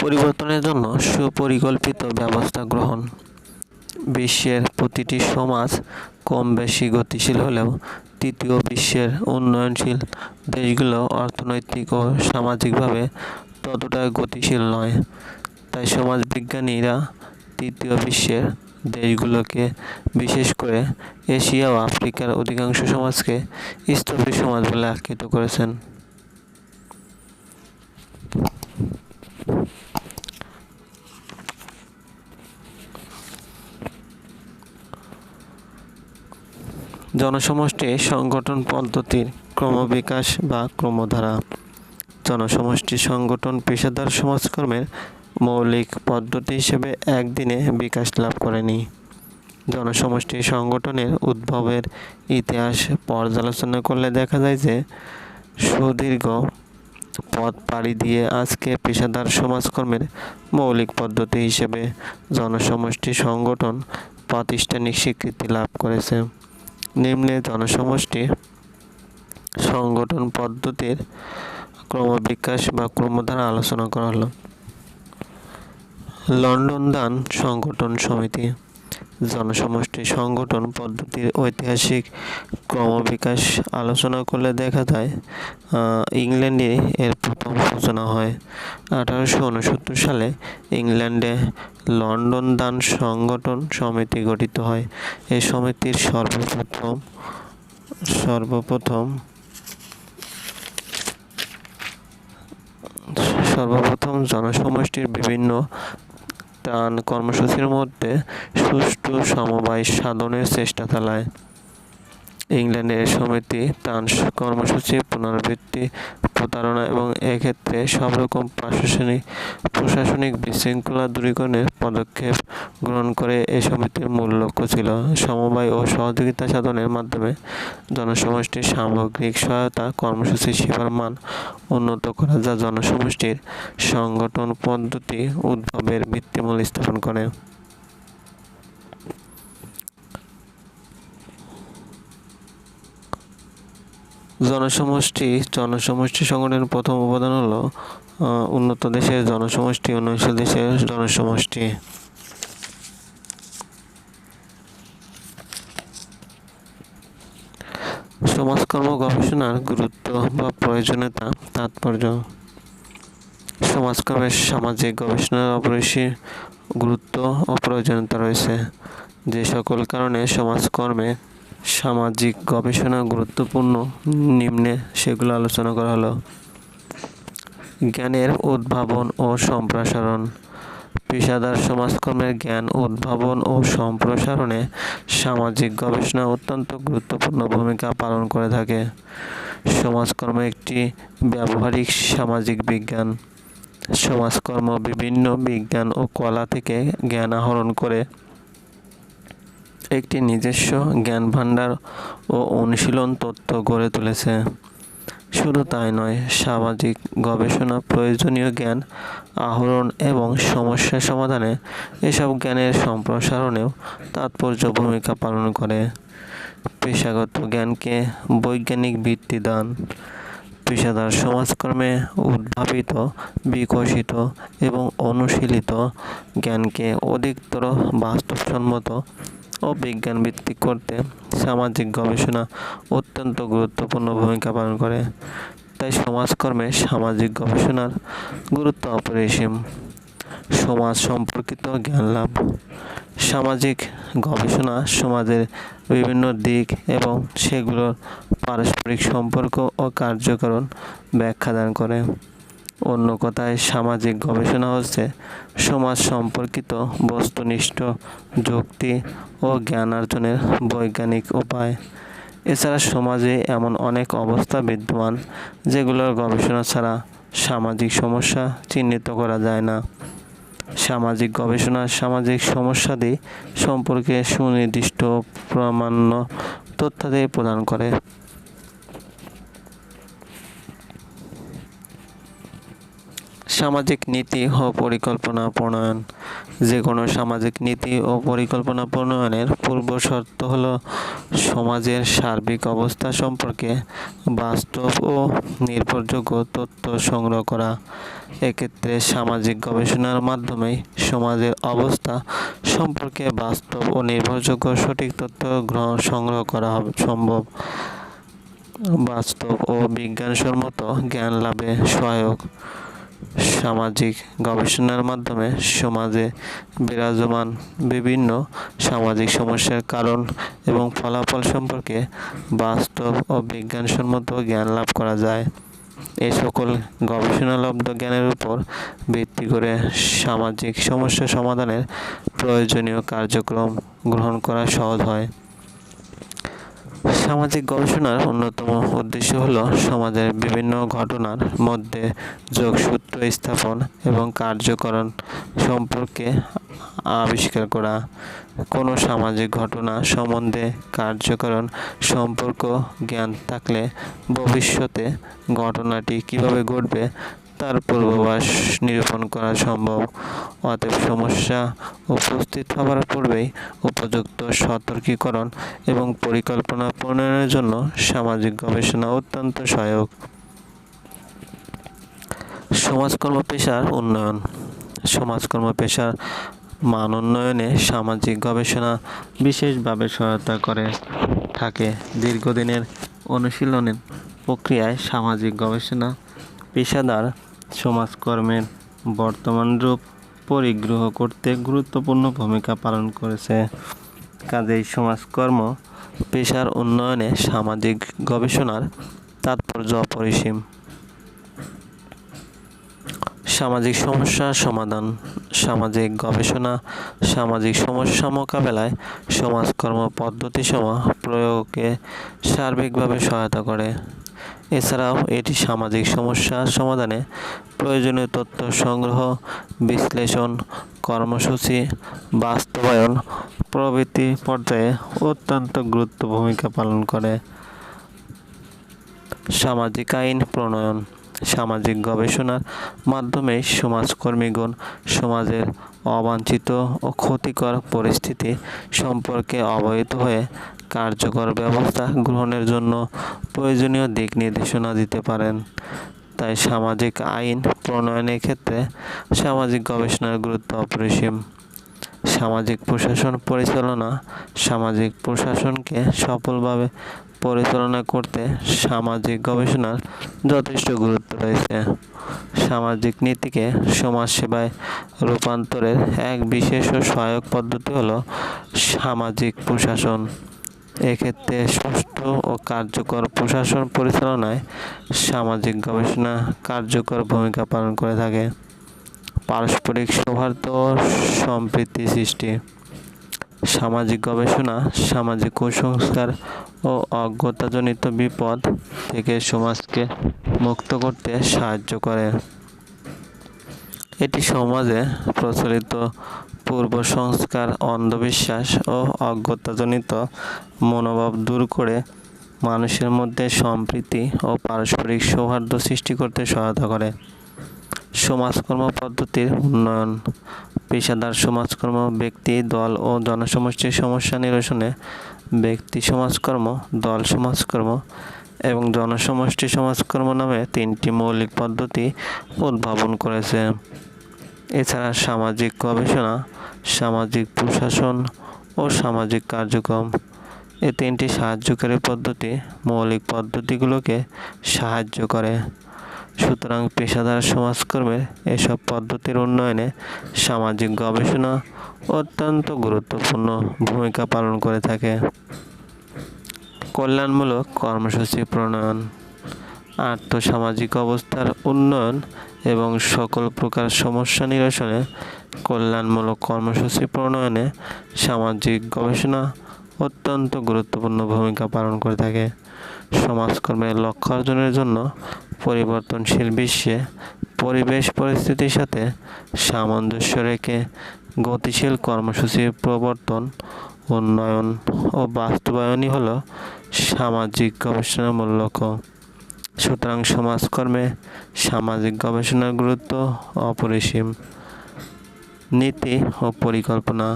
পরিবর্তনের জন্য সুপরিকল্পিত ব্যবস্থা গ্রহণ। বিশ্বের প্রতিটি সমাজ কম বেশি গতিশীল হলেও তৃতীয় বিশ্বের উন্নয়নশীল দেশগুলো অর্থনৈতিক ও সামাজিকভাবে ততটা গতিশীল নয়। তাই সমাজবিজ্ঞানীরা তৃতীয় বিশ্বের দেশগুলোকে, বিশেষ করে এশিয়া ও আফ্রিকার অধিকাংশ সমাজকে স্থবির সমাজ বলে আখ্যায়িত করেছেন। জনসমষ্টি সংগঠন পদ্ধতির ক্রমবিকাশ বা ক্রমধারা। জনসমষ্টি সংগঠন পেশাদার সমাজকর্মের মৌলিক পদ্ধতি হিসেবে একদিনে বিকাশ লাভ করেনি। জনসমষ্টি সংগঠনের উদ্ভবের ইতিহাস পর্যালোচনা করলে দেখা যায় যে সুদীর্ঘ পথ পাড়ি দিয়ে আজকে পেশাদার সমাজকর্মের মৌলিক পদ্ধতি হিসেবে জনসমষ্টি সংগঠন প্রাতিষ্ঠানিক স্বীকৃতি লাভ করেছে। নিম্নে জনসমষ্টি সংগঠন পদ্ধতির ক্রমবিকাশ বা ক্রমধারা আলোচনা করা হলো। লন্ডন দান সংগঠন সমিতি জনসমষ্টি সংগঠন পদ্ধতির ঐতিহাসিক ক্রমবিকাশ আলোচনা করলে দেখা যায় ইংল্যান্ডে এর প্রথম সূচনা হয়। আঠারোশো উনসত্তর সালে ইংল্যান্ডে লন্ডন দান সংগঠন সমিতি গঠিত হয়। এই সমিতির সর্বপ্রথম সর্বপ্রথম সর্বপ্রথম জনসমষ্টির বিভিন্ন ত্রাণ কর্মসূচির মধ্যে সুষ্ঠু সমবায় সাধনের চেষ্টা চালায়। ইংল্যান্ডের সমিতি ত্রাণ কর্মসূচি, পুনরাবৃত্তি, প্রতারণা এবং এক্ষেত্রে সব রকম প্রশাসনিক প্রশাসনিক বিশৃঙ্খলা দূরীকরণের পদক্ষেপ গ্রহণ করে এ সমিতির মূল লক্ষ্য ছিল। সমবায় ও সহযোগিতা সাধনের মাধ্যমে জনসমষ্টির সামগ্রিক সহায়তা কর্মসূচি সেবার মান উন্নত করা যা জনসমষ্টির সংগঠন পদ্ধতি উদ্ভবের ভিত্তিমূল স্থাপন করে। জনসমষ্টি জনসমষ্টি সংগঠনের প্রথম উপাদান হলো উন্নত দেশের জনসমষ্টি, উন্নয়নশীল দেশের জনসমষ্টি। সমাজকর্ম গবেষণার গুরুত্ব বা প্রয়োজনীয়তা, তাৎপর্য। সমাজকর্মের সামাজিক গবেষণার অপরিসীম গুরুত্ব ও প্রয়োজনীয়তা রয়েছে। যে সকল কারণে সমাজকর্মে সামাজিক গবেষণা গুরুত্বপূর্ণ নিম্নে সেগুলো আলোচনা করা হলো। জ্ঞানের উদ্ভাবন ও সম্প্রসারণ। পেশাদার সমাজকর্মের জ্ঞান উদ্ভাবন ও সম্প্রসারণে সামাজিক গবেষণা অত্যন্ত গুরুত্বপূর্ণ ভূমিকা পালন করে থাকে। সমাজকর্ম একটি ব্যবহারিক সামাজিক বিজ্ঞান। সমাজকর্ম বিভিন্ন বিজ্ঞান ও কলা থেকে জ্ঞান আহরণ করে একটি নিজস্ব জ্ঞান ভাণ্ডার ও অনুশীলন তত্ত্ব গড়ে তুলেছে। শুধু তাই নয়, সামাজিক গবেষণা, প্রয়োজনীয় জ্ঞান আহরণ এবং সমস্যা সমাধানে এসব জ্ঞানের সম্প্রসারণেও তাৎপর্য ভূমিকা পালন করে। পেশাগত জ্ঞানকে বৈজ্ঞানিক ভিত্তি দান। পেশাদার সমাজকর্মে উদ্ভাবিত, বিকশিত এবং অনুশীলিত জ্ঞানকে অধিকতর বাস্তবসম্মত ও বিজ্ঞান ভিত্তিক করতে সামাজিক গবেষণা অত্যন্ত গুরুত্বপূর্ণ ভূমিকা পালন করে। তাই সমাজকর্মে সামাজিক গবেষণার গুরুত্ব অপরিসীম। সমাজ সম্পর্কিত জ্ঞান লাভ। সামাজিক গবেষণা সমাজের বিভিন্ন দিক এবং সেগুলোর পারস্পরিক সম্পর্ক ও কার্যকরণ ব্যাখ্যা দান করে। অন্য কথায় সামাজিক গবেষণা হচ্ছে সমাজ সম্পর্কিত বস্তুনিষ্ঠ যুক্তি ও জ্ঞানার্জনের বৈজ্ঞানিক উপায়। এছাড়া সমাজে এমন অনেক অবস্থা বিদ্যমান যেগুলোর গবেষণা ছাড়া সামাজিক সমস্যা চিহ্নিত করা যায় না। সামাজিক গবেষণা সামাজিক সমস্যাদি সম্পর্কে সুনির্দিষ্ট প্রামাণ্য তথ্যাদি প্রদান করে। সামাজিক নীতি ও পরিকল্পনা প্রণয়ন। যে কোনো সামাজিক নীতি ও পরিকল্পনা প্রণয়নের পূর্ব শর্ত হল সমাজের সার্বিক অবস্থা সম্পর্কে বাস্তব ও নির্ভরযোগ্য তথ্য সংগ্রহ করা। এক্ষেত্রে সামাজিক গবেষণার মাধ্যমে সমাজের অবস্থা সম্পর্কে বাস্তব ও নির্ভরযোগ্য সঠিক তথ্য গ্রহণ সংগ্রহ করা সম্ভব। বাস্তব ও বিজ্ঞানসম্মত জ্ঞান লাভে সহায়ক। সামাজিক গবেষণার মাধ্যমে সমাজে বিরাজমান বিভিন্ন সামাজিক সমস্যার কারণ এবং ফলাফল সম্পর্কে বাস্তব ও বিজ্ঞানসম্মত জ্ঞান লাভ করা যায়। এই সকল গবেষণালব্ধ জ্ঞানের উপর ভিত্তি করে সামাজিক সমস্যা সমাধানের প্রয়োজনীয় কার্যক্রম গ্রহণ করা সহজ হয়। সামাজিক গবেষণার অন্যতম উদ্দেশ্য হল সমাজের বিভিন্ন ঘটনার মধ্যে যোগসূত্র স্থাপন এবং কার্যকরণ সম্পর্কে আবিষ্কার করা। কোনো সামাজিক ঘটনা সম্বন্ধে কার্যকরণ সম্পর্ক জ্ঞান থাকলে ভবিষ্যতে ঘটনাটি কীভাবে ঘটবে তার পূর্বাভাস নিরূপণ করা সম্ভব। অতএব সমস্যা উপস্থিত হবার পূর্বেই উপযুক্ত সতর্কীকরণ এবং পরিকল্পনা প্রণয়নের জন্য সামাজিক গবেষণা অত্যন্ত সহায়ক। সমাজকর্ম পেশার উন্নয়ন। সমাজকর্ম পেশার মান উন্নয়নে সামাজিক গবেষণা বিশেষভাবে সহায়তা করে থাকে। দীর্ঘদিনের অনুশীলনের প্রক্রিয়ায় সামাজিক গবেষণা পেশাদার সমাজকর্মের বর্তমান রূপ পরিগ্রহ করতে গুরুত্বপূর্ণ ভূমিকা পালন করেছে। কাজেই সমাজকর্ম, পেশার উন্নয়নে সামাজিক গবেষণার তাৎপর্য অপরিসীম। সামাজিক সমস্যা সমাধান, সামাজিক গবেষণা, সামাজিক সমস্যা মোকাবেলায় সমাজকর্ম পদ্ধতিসমূহ প্রয়োগে সার্বিকভাবে সহায়তা করে। এছাড়াও এটি সামাজিক সমস্যা সমাধানে প্রয়োজনীয় তথ্য সংগ্রহ, বিশ্লেষণ, কর্মসূচি, বাস্তবায়ন প্রভৃতি পর্যায়ে অত্যন্ত গুরুত্ব ভূমিকা পালন করে। সামাজিক আইন প্রণয়ন, সামাজিক গবেষণার মাধ্যমে সমাজকর্মীগণ সমাজের অবাঞ্ছিত ও ক্ষতিকর পরিস্থিতি সম্পর্কে অবহিত হয়ে কার্যকর ব্যবস্থা গ্রহণের জন্য প্রয়োজনীয় দিক নির্দেশনা দিতে পারেন। তাই সামাজিক আইন প্রণয়নের ক্ষেত্রে সামাজিক গবেষণার গুরুত্ব অপরিসীম। সামাজিক প্রশাসন পরিচালনা সামাজিক প্রশাসনকে সফলভাবে পরিচালনা করতে সামাজিক গবেষণার যথেষ্ট গুরুত্ব রয়েছে। সামাজিক নীতিকে সমাজসেবায় রূপান্তরের এক বিশেষ ও সহায়ক পদ্ধতি হল সামাজিক প্রশাসন। এক্ষেত্রে সুষ্ঠু ও কার্যকর প্রশাসন পরিচালনায় সামাজিক গবেষণা কার্যকর ভূমিকা পালন করে থাকে। পারস্পরিক সৌহার্দ্য ও সম্প্রীতি সৃষ্টি। সামাজিক গবেষণা, সামাজিক কুসংস্কার ও অজ্ঞতাজনিত বিপদ থেকে সমাজকে মুক্ত করতে সাহায্য করে। এটি সমাজে প্রচলিত পূর্ব সংস্কার অন্ধবিশ্বাস ও অজ্ঞতাজনিত মনোভাব দূর করে মানুষের মধ্যে সম্প্রীতি ও পারস্পরিক সৌহার্দ্য সৃষ্টি করতে সহায়তা করে। সমাজকর্ম পদ্ধতির উন্নয়ন। পেশাদার সমাজকর্ম, ব্যক্তি, দল ও জনসমষ্টির সমস্যা নিরসনে ব্যক্তি সমাজকর্ম, দল সমাজকর্ম এবং জনসমষ্টি সমাজকর্ম নামে তিনটি মৌলিক পদ্ধতি উদ্ভাবন করেছে। এছাড়া সামাজিক গবেষণা, সামাজিক প্রশাসন ও সামাজিক কার্যক্রম। এ তিনটি সাহায্যকারী পদ্ধতি মৌলিক পদ্ধতিগুলোকে সাহায্য করে। সুতরাং পেশাদার সমাজকর্মের এসব পদ্ধতির উন্নয়নে সামাজিক গবেষণা অত্যন্ত গুরুত্বপূর্ণ ভূমিকা পালন করে থাকে। কল্যাণমূলক কর্মসূচি প্রণয়ন, আর্থসামাজিক অবস্থার উন্নয়ন এবং সকল প্রকার সমস্যা নিরসনে কল্যাণমূলক কর্মসূচি প্রণয়নে সামাজিক গবেষণা অত্যন্ত গুরুত্বপূর্ণ ভূমিকা পালন করে থাকে। সমাজকর্মের লক্ষ্য অর্জনের জন্য পরিবর্তনশীল বিশ্বে পরিবেশ পরিস্থিতির সাথে সামঞ্জস্য রেখে গতিশীল কর্মসূচি প্রবর্তন, উন্নয়ন ও বাস্তবায়নই হল সামাজিক গবেষণার মূল লক্ষ্য সুতরাং সমাজকর্মে সামাজিক গবেষণার গুরুত্ব অপরিসীম। নীতি ও পরিকল্পনা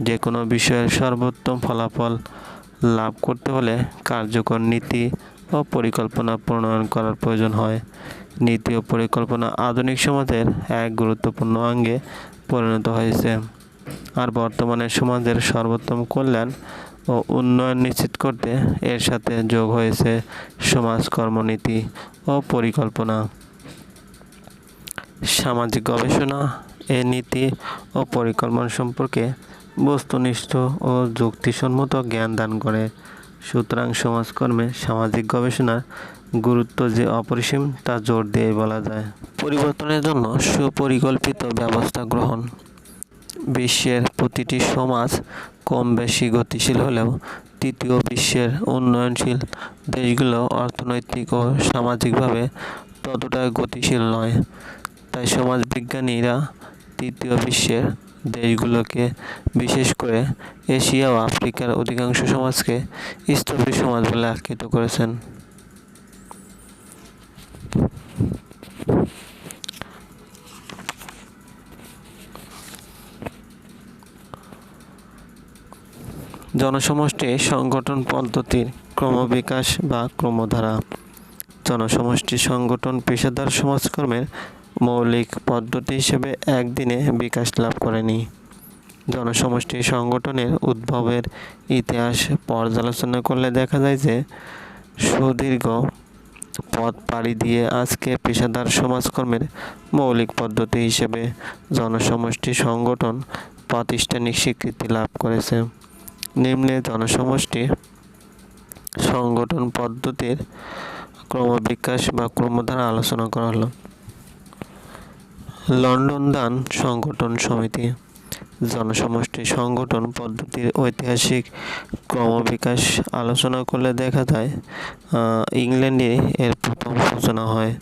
যে কোনো বিষয়ের সর্বোত্তম ফলাফল লাভ করতে হলে কার্যকর নীতি ও পরিকল্পনা প্রণয়ন করার প্রয়োজন হয়। নীতি ও পরিকল্পনা আধুনিক সমাজের এক গুরুত্বপূর্ণ অঙ্গে পরিণত হয়েছে। আর বর্তমানে সমাজের সর্বোত্তম কল্যাণ ও উন্নয়ন নিশ্চিত করতে এর সাথে যোগ হয়েছে সমাজ কর্মনীতি ও পরিকল্পনা। সামাজিক গবেষণা, এ নীতি ও পরিকল্পনা সম্পর্কে বস্তুনিষ্ঠ ও যুক্তিসম্মত জ্ঞান দান করে। সুতরাং সমাজকর্মে সামাজিক গবেষণার গুরুত্ব যে অপরিসীম তা জোর দিয়ে বলা যায়। পরিবর্তনের জন্য সুপরিকল্পিত ব্যবস্থা গ্রহণ। বিশ্বের প্রতিটি সমাজ কম বেশি গতিশীল হলেও তৃতীয় বিশ্বের উন্নয়নশীল দেশগুলো অর্থনৈতিক ও সামাজিকভাবে ততটা গতিশীল নয়। তাই সমাজবিজ্ঞানীরা তৃতীয় বিশ্বের দেশগুলোকে, বিশেষ করে এশিয়া ও আফ্রিকার অধিকাংশ সমাজকে স্থবির সমাজ বলে আখ্যিত করেছেন। জনসমষ্টি সংগঠন পদ্ধতির ক্রমবিকাশ বা ক্রমধারা। জনসমষ্টি সংগঠন পেশাদার সমাজকর্মের মৌলিক পদ্ধতি হিসেবে একদিনে বিকাশ লাভ করেনি। জনসমষ্টি সংগঠনের উদ্ভবের ইতিহাস পর্যালোচনা করলে দেখা যায় যে, সুদীর্ঘ পথ পাড়ি দিয়ে আজকে পেশাদার সমাজকর্মের মৌলিক পদ্ধতি হিসেবে জনসমষ্টি সংগঠন প্রাতিষ্ঠানিক স্বীকৃতি লাভ করেছে। নিম্নে জনসমষ্টি সংগঠন পদ্ধতির ক্রমবিকাশ বা ক্রমধারা আলোচনা করা হলো। লন্ডন দান সংগঠন সমিতি। জনসমষ্টি সংগঠন পদ্ধতির ঐতিহাসিক ক্রমবিকাশ আলোচনা করলে দেখা যায় ইংল্যান্ডে এর প্রথম সূচনা হয়।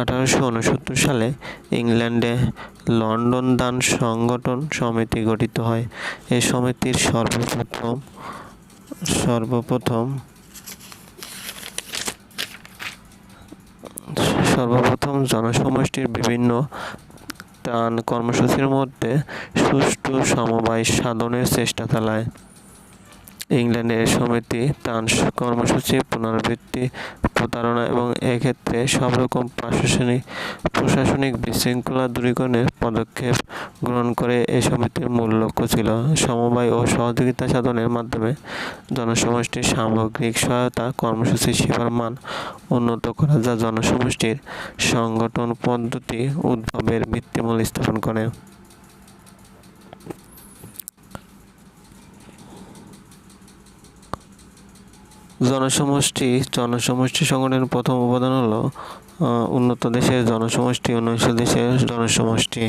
আঠারোশো উনসত্তর সালে ইংল্যান্ডে লন্ডন দান সংগঠন সমিতি গঠিত হয়। এই সমিতির সর্বপ্রথম সর্বপ্রথম সর্বপ্রথম জনসমষ্টির বিভিন্ন ত্রাণ কর্মসূচির মধ্যে সুষ্ঠু সমবায় সাধনের চেষ্টা চালায়। ইংল্যান্ডের সমিতি ত্রাণ কর্মসূচি, পুনরাবৃত্তি, প্রতারণা এবং এক্ষেত্রে সব রকম প্রশাসনিক প্রশাসনিক বিশৃঙ্খলা দূরীকরণের পদক্ষেপ গ্রহণ করে এই সমিতির মূল লক্ষ্য ছিল। সমবায় ও সহযোগিতা সাধনের মাধ্যমে জনসমষ্টির সামগ্রিক সহায়তা, কর্মসূচি সেবার মান উন্নত করা যা জনসমষ্টির সংগঠন পদ্ধতি উদ্ভবের ভিত্তিমূল স্থাপন করে। জনসমষ্টি জনসমষ্টি সংগঠনের প্রথম উপাদান হলো উন্নত দেশের জনসমষ্টি উন্নয়নশীল দেশের জনসমষ্টি।